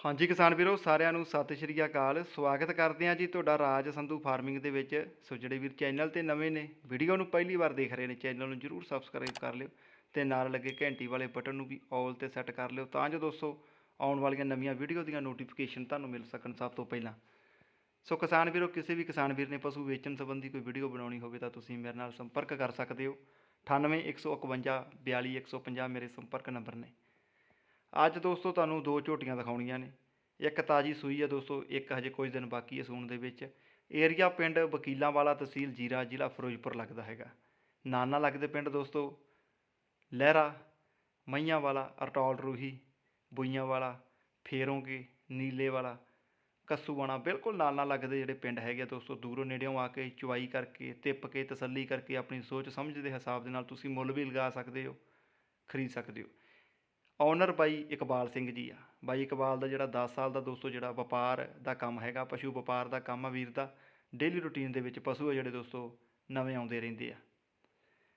ਹਾਂਜੀ ਕਿਸਾਨ ਵੀਰੋ, ਸਾਰਿਆਂ ਨੂੰ ਸਤਿ ਸ਼੍ਰੀ ਅਕਾਲ। ਸਵਾਗਤ ਕਰਦੇ ਹਾਂ ਜੀ ਤੁਹਾਡਾ ਰਾਜ ਸੰਧੂ ਫਾਰਮਿੰਗ ਦੇ ਵਿੱਚ। ਸੋ ਜਿਹੜੇ ਵੀਰ ਚੈਨਲ ਤੇ ਨਵੇਂ ਨੇ, ਵੀਡੀਓ ਨੂੰ ਪਹਿਲੀ ਵਾਰ ਦੇਖ ਰਹੇ ਨੇ, ਚੈਨਲ ਨੂੰ ਜਰੂਰ ਸਬਸਕ੍ਰਾਈਬ ਕਰ ਲਿਓ ਤੇ ਨਾਲ ਲੱਗੇ ਘੰਟੀ ਵਾਲੇ ਬਟਨ ਨੂੰ ਵੀ ਆਲ ਤੇ ਸੈੱਟ ਕਰ ਲਿਓ ਤਾਂ ਜੋ ਦੋਸਤੋ ਆਉਣ ਵਾਲੀਆਂ ਨਵੀਆਂ ਵੀਡੀਓ ਦੀਆਂ ਨੋਟੀਫਿਕੇਸ਼ਨ ਤੁਹਾਨੂੰ ਮਿਲ ਸਕਣ ਸਭ ਤੋਂ ਪਹਿਲਾਂ। ਸੋ ਕਿਸਾਨ ਵੀਰੋ, ਕਿਸੇ ਵੀ ਕਿਸਾਨ ਵੀਰ ਨੇ ਪਸ਼ੂ ਵੇਚਣ ਸੰਬੰਧੀ ਕੋਈ ਵੀਡੀਓ ਬਣਾਉਣੀ ਹੋਵੇ ਤਾਂ ਤੁਸੀਂ ਮੇਰੇ ਨਾਲ ਸੰਪਰਕ ਕਰ ਸਕਦੇ ਹੋ। 9815 42150 ਮੇਰੇ ਸੰਪਰਕ ਨੰਬਰ ਨੇ। ਅੱਜ ਦੋਸਤੋ ਤੁਹਾਨੂੰ ਦੋ ਝੋਟੀਆਂ ਦਿਖਾਉਣੀਆਂ ਨੇ। ਇੱਕ ਤਾਜੀ ਸੂਈ ਹੈ ਦੋਸਤੋ, ਇੱਕ ਹਜੇ ਕੁਝ ਦਿਨ ਬਾਕੀ ਹੈ ਸੂਣ ਦੇ ਵਿੱਚ। ਏਰੀਆ ਪਿੰਡ ਵਕੀਲਾਂ ਵਾਲਾ ਤਹਿਸੀਲ ਜੀਰਾ, ਜ਼ਿਲ੍ਹਾ ਫਿਰੋਜ਼ਪੁਰ ਲੱਗਦਾ ਹੈਗਾ। ਨਾਨਾ ਲੱਗਦੇ ਪਿੰਡ ਦੋਸਤੋ। ਲਹਿਰਾ ਮਈਆਂ ਵਾਲਾ ਅਰਟੌਲ ਰੂਹੀ ਬੁਈਆਂ ਵਾਲਾ ਫੇਰੋਂਗੇ ਨੀਲੇ ਵਾਲਾ ਕੱਸੂਵਾਣਾ ਬਿਲਕੁਲ ਨਾਲ ਨਾਲ ਲੱਗਦੇ ਜਿਹੜੇ ਪਿੰਡ ਹੈਗੇ ਆ ਦੋਸਤੋ। ਦੂਰੋਂ ਨੇੜਿਓਂ ਆ ਕੇ ਚੁਆਈ ਕਰਕੇ ਤਿੱਪ ਕੇ, ਤਸੱਲੀ ਕਰਕੇ ਆਪਣੀ ਸੋਚ ਸਮਝ ਦੇ ਹਿਸਾਬ ਦੇ ਨਾਲ ਤੁਸੀਂ ਮੁੱਲ ਵੀ ਲਗਾ ਸਕਦੇ ਹੋ, ਖਰੀਦ ਸਕਦੇ ਹੋ। ਓਨਰ ਬਾਈ ਇਕਬਾਲ ਸਿੰਘ ਜੀ ਆ। ਬਾਈ ਇਕਬਾਲ ਦਾ ਜਿਹੜਾ 10 ਸਾਲ ਦਾ ਦੋਸਤੋ ਜਿਹੜਾ ਵਪਾਰ ਦਾ ਕੰਮ ਹੈਗਾ, ਪਸ਼ੂ ਵਪਾਰ ਦਾ ਕੰਮ ਆ ਵੀਰ ਦਾ ਡੇਲੀ ਰੁਟੀਨ ਦੇ ਵਿੱਚ ਪਸ਼ੂ ਆ ਜਿਹੜੇ ਦੋਸਤੋ ਨਵੇਂ ਆਉਂਦੇ ਰਹਿੰਦੇ ਆ।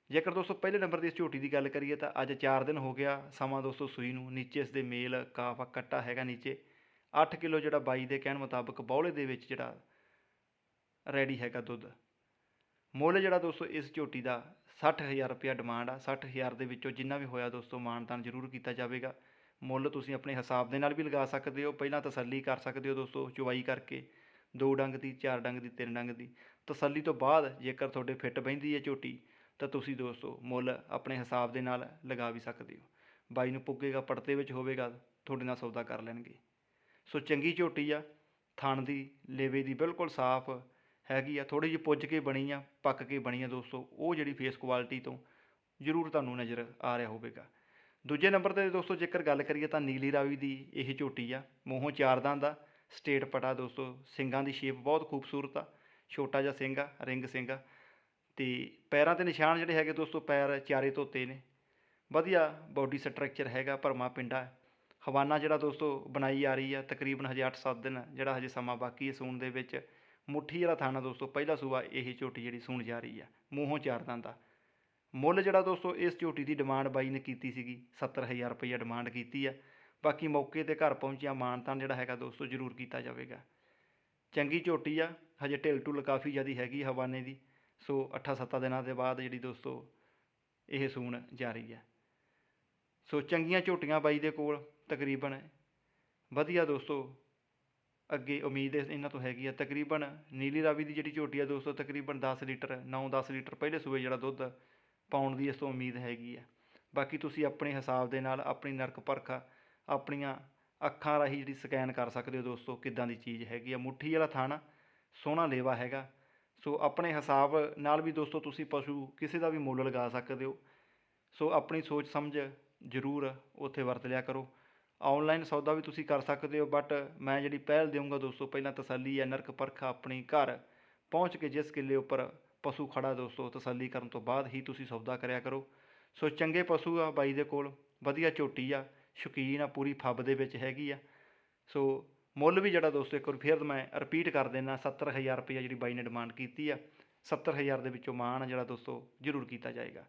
ਜੇਕਰ ਦੋਸਤੋ ਪਹਿਲੇ ਨੰਬਰ ਦੀ ਇਸ ਝੋਟੀ ਦੀ ਗੱਲ ਕਰੀਏ ਤਾਂ ਅੱਜ 4 ਦਿਨ ਹੋ ਗਿਆ, ਸਮਾਂ ਦੋਸਤੋ ਸੂਈ ਨੂੰ, ਨੀਚੇ ਇਸ ਦੇ ਮੇਲ ਕਾਫ ਕੱਟਾ ਹੈਗਾ ਨੀਚੇ। 8 ਕਿਲੋ ਜਿਹੜਾ ਬਾਈ ਦੇ ਕਹਿਣ ਮੁਤਾਬਕ ਬੌਲੇ ਦੇ ਵਿੱਚ ਜਿਹੜਾ ਰੈਡੀ ਹੈਗਾ ਦੁੱਧ। ਮੁੱਲ ਜਿਹੜਾ ਦੋਸਤੋ ਇਸ ਝੋਟੀ ਦਾ 60000 ਰੁਪਇਆ ਡਿਮਾਂਡ ਆ 60000 ਦੇ ਵਿੱਚੋਂ ਜਿੰਨਾ ਵੀ ਹੋਇਆ ਦੋਸਤੋ ਮਾਨਤਾਨ ਜ਼ਰੂਰ ਕੀਤਾ ਜਾਵੇਗਾ। ਮੁੱਲ ਤੁਸੀਂ ਆਪਣੇ ਹਿਸਾਬ ਦੇ ਨਾਲ ਵੀ ਲਗਾ ਸਕਦੇ ਹੋ, ਪਹਿਲਾਂ ਤਸੱਲੀ ਕਰ ਸਕਦੇ ਹੋ ਦੋਸਤੋ ਚੁਵਾਈ ਕਰਕੇ, ਦੋ ਡੰਗ ਦੀ, ਚਾਰ ਡੰਗ ਦੀ, ਤਿੰਨ ਡੰਗ ਦੀ। ਤਸੱਲੀ ਤੋਂ ਬਾਅਦ ਜੇਕਰ ਤੁਹਾਡੇ ਫਿੱਟ ਬਹਿੰਦੀ ਹੈ ਝੋਟੀ, ਤਾਂ ਤੁਸੀਂ ਦੋਸਤੋ ਮੁੱਲ ਆਪਣੇ ਹਿਸਾਬ ਦੇ ਨਾਲ ਲਗਾ ਵੀ ਸਕਦੇ ਹੋ। ਬਾਈ ਨੂੰ ਪੁੱਗੇਗਾ, ਪੜਤੇ ਵਿੱਚ ਹੋਵੇਗਾ, ਤੁਹਾਡੇ ਨਾਲ ਸੌਦਾ ਕਰ ਲੈਣਗੇ। ਸੋ ਚੰਗੀ ਝੋਟੀ ਆ, ਥਣ ਦੀ, ਲੇਵੇ ਦੀ ਬਿਲਕੁਲ ਸਾਫ਼ ਹੈਗੀ ਆ, ਥੋੜ੍ਹੀ ਜਿਹੀ ਪੁੱਜ ਕੇ ਬਣੀ ਆ, ਪੱਕ ਕੇ ਬਣੀ ਆ ਦੋਸਤੋ, ਉਹ ਜਿਹੜੀ ਫੇਸ ਕੁਆਲਿਟੀ ਤੋਂ ਜ਼ਰੂਰ ਤੁਹਾਨੂੰ ਨਜ਼ਰ ਆ ਰਿਹਾ ਹੋਵੇਗਾ। ਦੂਜੇ ਨੰਬਰ ਤੇ ਦੋਸਤੋ, ਜੇਕਰ ਗੱਲ ਕਰੀਏ ਤਾਂ ਨੀਲੀ ਰਾਵੀ ਦੀ ਇਹ ਝੋਟੀ ਆ, ਮੂੰਹੋਂ ਚਾਰਦਾਂ ਦਾ, ਸਟੇਟ ਪਟਾ ਦੋਸਤੋ ਸਿੰਘਾਂ ਦੀ ਸ਼ੇਪ ਬਹੁਤ ਖੂਬਸੂਰਤ ਆ, ਛੋਟਾ ਜਿਹਾ ਸਿੰਘ ਆ, ਰਿੰਗ ਸਿੰਘ ਆ, ਤੇ ਪੈਰਾਂ ਤੇ ਨਿਸ਼ਾਨ ਜਿਹੜੇ ਹੈਗੇ ਦੋਸਤੋ, ਪੈਰ ਚਾਰੇ ਧੋਤੇ ਨੇ, ਵਧੀਆ ਬਾਡੀ ਸਟਰਕਚਰ ਹੈਗਾ, ਭਰਮਾ ਪਿੰਡਾ, ਹਵਾਨਾ ਜਿਹੜਾ ਦੋਸਤੋ ਬਣਾਈ ਆ ਰਹੀ ਆ, ਤਕਰੀਬਨ ਹਜੇ 8-7 ਦਿਨ, ਜਿਹੜਾ ਹਜੇ ਸਮਾਂ ਬਾਕੀ ਹੈ ਸੂਣ ਦੇ ਵਿੱਚ ਮੁੱਠੀ ਵਾਲਾ ਥਾਣਾ ਦੋਸਤੋ, ਪਹਿਲਾ ਸੂਆ ਇਹ ਝੋਟੀ ਜਿਹੜੀ ਸੂਣ ਜਾ ਰਹੀ ਆ, ਮੂੰਹੋਂ ਚਾਰ ਦੰਦ ਦਾ ਮੁੱਲ ਜਿਹੜਾ ਦੋਸਤੋ, ਇਸ ਝੋਟੀ ਦੀ ਡਿਮਾਂਡ ਬਾਈ ਨੇ ਕੀਤੀ ਸੀਗੀ 70000 ਰੁਪਈਆ ਡਿਮਾਂਡ ਕੀਤੀ ਆ। ਬਾਕੀ ਮੌਕੇ ਤੇ ਘਰ ਪਹੁੰਚਿਆ ਮਾਨਤਾਨ ਜਿਹੜਾ ਹੈਗਾ ਦੋਸਤੋ, ਜ਼ਰੂਰ ਕੀਤਾ ਜਾਵੇਗਾ। ਚੰਗੀ ਝੋਟੀ ਆ, ਹਜੇ ਢਿੱਲ ਢੁੱਲ ਕਾਫੀ ਜ਼ਿਆਦੀ ਹੈਗੀ ਹਵਾਨੇ ਦੀ, ਸੋ 8-7 ਦਿਨਾਂ ਦੇ ਬਾਅਦ ਜਿਹੜੀ ਦੋਸਤੋ, ਇਹ ਸੂਣ ਜਾ ਰਹੀ ਹੈ ਸੋ ਚੰਗੀਆਂ ਝੋਟੀਆਂ ਬਾਈ ਦੇ ਕੋਲ ਤਕਰੀਬਨ, ਵਧੀਆ ਦੋਸਤੋ ਅੱਗੇ ਉਮੀਦ ਇਹਨਾਂ ਤੋਂ ਹੈਗੀ ਆ, ਤਕਰੀਬਨ ਨੀਲੀ ਰਾਵੀ ਦੀ ਜਿਹੜੀ ਝੋਟੀ ਆ ਦੋਸਤੋ, ਤਕਰੀਬਨ 10 ਲੀਟਰ 9-10 ਲੀਟਰ ਪਹਿਲੇ ਸੂਏ ਜਿਹੜਾ ਦੁੱਧ ਪਾਉਣ ਦੀ ਇਸ ਤੋਂ ਉਮੀਦ ਹੈਗੀ ਆ। ਬਾਕੀ ਤੁਸੀਂ ਆਪਣੇ ਹਿਸਾਬ ਦੇ ਨਾਲ ਆਪਣੀ ਨਰਕ ਪਰਖ, ਆਪਣੀਆਂ ਅੱਖਾਂ ਰਾਹੀਂ ਜਿਹੜੀ ਸਕੈਨ ਕਰ ਸਕਦੇ ਹੋ ਦੋਸਤੋ, ਕਿੱਦਾਂ ਦੀ ਚੀਜ਼ ਹੈਗੀ ਆ। ਮੁੱਠੀ ਵਾਲਾ ਥਾਣਾ, ਸੋਹਣਾ ਲੇਵਾ ਹੈਗਾ। ਸੋ ਆਪਣੇ ਹਿਸਾਬ ਨਾਲ ਵੀ ਦੋਸਤੋ ਤੁਸੀਂ ਪਸ਼ੂ ਕਿਸੇ ਦਾ ਵੀ ਮੁੱਲ ਲਗਾ ਸਕਦੇ ਹੋ। ਸੋ ਆਪਣੀ ਸੋਚ ਸਮਝ ਜ਼ਰੂਰ ਉੱਥੇ ਵਰਤ ਲਿਆ ਕਰੋ। ਆਨਲਾਈਨ ਸੌਦਾ ਵੀ ਤੁਸੀਂ ਕਰ ਸਕਦੇ ਹੋ ਬਟ ਮੈਂ ਜਿਹੜੀ ਪਹਿਲ ਦੇਵਾਂਗਾ ਦੋਸਤੋ, ਪਹਿਲਾਂ ਤਸੱਲੀ ਹੈ, ਨਰਕ ਪਰਖ ਆਪਣੀ ਘਰ ਪਹੁੰਚ ਕੇ ਜਿਸ ਕਿੱਲੇ ਉੱਪਰ ਪਸ਼ੂ ਖੜਾ ਦੋਸਤੋ, ਤਸੱਲੀ ਕਰਨ ਤੋਂ ਬਾਅਦ ਹੀ ਤੁਸੀਂ ਸੌਦਾ ਕਰਿਆ ਕਰੋ। ਸੋ ਚੰਗੇ ਪਸ਼ੂ ਆ ਬਾਈ ਦੇ ਕੋਲ, ਵਧੀਆ ਝੋਟੀ ਆ, ਸ਼ੌਕੀਨ ਆ, ਪੂਰੀ ਫੱਬ ਦੇ ਵਿੱਚ ਹੈਗੀ ਆ। ਸੋ ਮੁੱਲ ਵੀ ਜਿਹੜਾ ਦੋਸਤੋ, ਇੱਕ ਵਾਰ ਫਿਰ ਮੈਂ ਰਿਪੀਟ ਕਰ ਦਿੰਦਾ 70000 ਰੁਪਏ ਜਿਹੜੀ ਬਾਈ ਨੇ ਡਿਮਾਂਡ ਕੀਤੀ ਆ 70000 ਦੇ ਵਿੱਚੋਂ ਮਾਣ ਜਿਹੜਾ ਦੋਸਤੋ ਜ਼ਰੂਰ ਕੀਤਾ ਜਾਏਗਾ।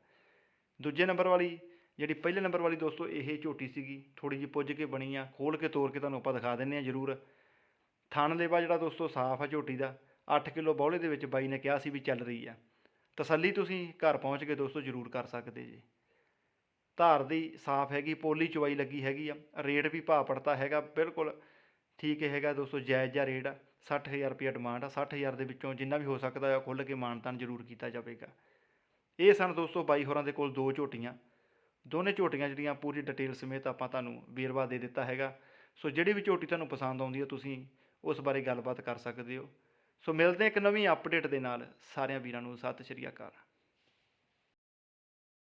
ਦੂਜੇ ਨੰਬਰ ਵਾਲੀ ਜਿਹੜੀ ਪਹਿਲੇ ਨੰਬਰ ਵਾਲੀ ਦੋਸਤੋ, ਇਹ ਝੋਟੀ ਸੀਗੀ। ਥੋੜੀ ਜਿਹੀ ਪੁੱਜ ਕੇ ਬਣੀ ਆ। ਖੋਲ ਕੇ ਤੋੜ ਕੇ ਤੁਹਾਨੂੰ ਆਪਾਂ ਦਿਖਾ ਦਿੰਨੇ ਆ ਜ਼ਰੂਰ। ਥਣ ਲੇਵਾ ਜਿਹੜਾ ਦੋਸਤੋ, ਸਾਫ਼ ਆ ਝੋਟੀ ਦਾ। 8 ਕਿਲੋ ਬੌਲੇ ਦੇ ਵਿੱਚ ਬਾਈ ਨੇ ਕਿਹਾ ਸੀ ਵੀ ਚੱਲ ਰਹੀ ਆ। ਤਸੱਲੀ ਤੁਸੀਂ ਘਰ ਪਹੁੰਚ ਕੇ ਦੋਸਤੋ ਜ਼ਰੂਰ ਕਰ ਸਕਦੇ ਜੀ। ਧਾਰ ਦੀ ਸਾਫ਼ ਹੈਗੀ, ਪੋਲੀ ਚੁਵਾਈ ਲੱਗੀ ਹੈਗੀ ਆ। ਰੇਟ ਵੀ ਭਾਅ ਪੜਤਾ ਹੈਗਾ, ਬਿਲਕੁਲ ਠੀਕ ਹੈਗਾ ਦੋਸਤੋ, ਜਾਇਜ਼ ਜਿਹਾ ਰੇਟ ਆ। 60000 ਰੁਪਏ ਡਿਮਾਂਡ ਆ। 60000 ਦੇ ਵਿੱਚੋਂ ਜਿੰਨਾ ਵੀ ਹੋ ਸਕਦਾ ਆ, ਖੁੱਲ੍ਹ ਕੇ ਮਾਨਤਾਨ ਜ਼ਰੂਰ ਕੀਤਾ ਜਾਵੇਗਾ। ਇਹ ਸਨ ਦੋਸਤੋ ਬਾਈ ਹੋਰਾਂ ਦੇ ਕੋਲ ਦੋ ਝੋਟੀਆਂ। ਦੋਨੇ ਝੋਟੀਆਂ ਜਿਹੜੀਆਂ ਪੂਰੀ ਡਿਟੇਲ ਸਮੇਤ ਆਪਾਂ ਤੁਹਾਨੂੰ ਵੇਰਵਾ ਦੇ ਦਿੱਤਾ ਹੈਗਾ। ਸੋ ਜਿਹੜੀ ਵੀ ਝੋਟੀ ਤੁਹਾਨੂੰ ਪਸੰਦ ਆਉਂਦੀ ਹੈ, ਤੁਸੀਂ ਉਸ ਬਾਰੇ ਗੱਲਬਾਤ ਕਰ ਸਕਦੇ ਹੋ। ਸੋ ਮਿਲਦੇ ਇੱਕ ਨਵੀਂ ਅਪਡੇਟ ਦੇ ਨਾਲ। ਸਾਰਿਆਂ ਵੀਰਾਂ ਨੂੰ ਸਤਿ ਸ਼੍ਰੀ ਅਕਾਲ।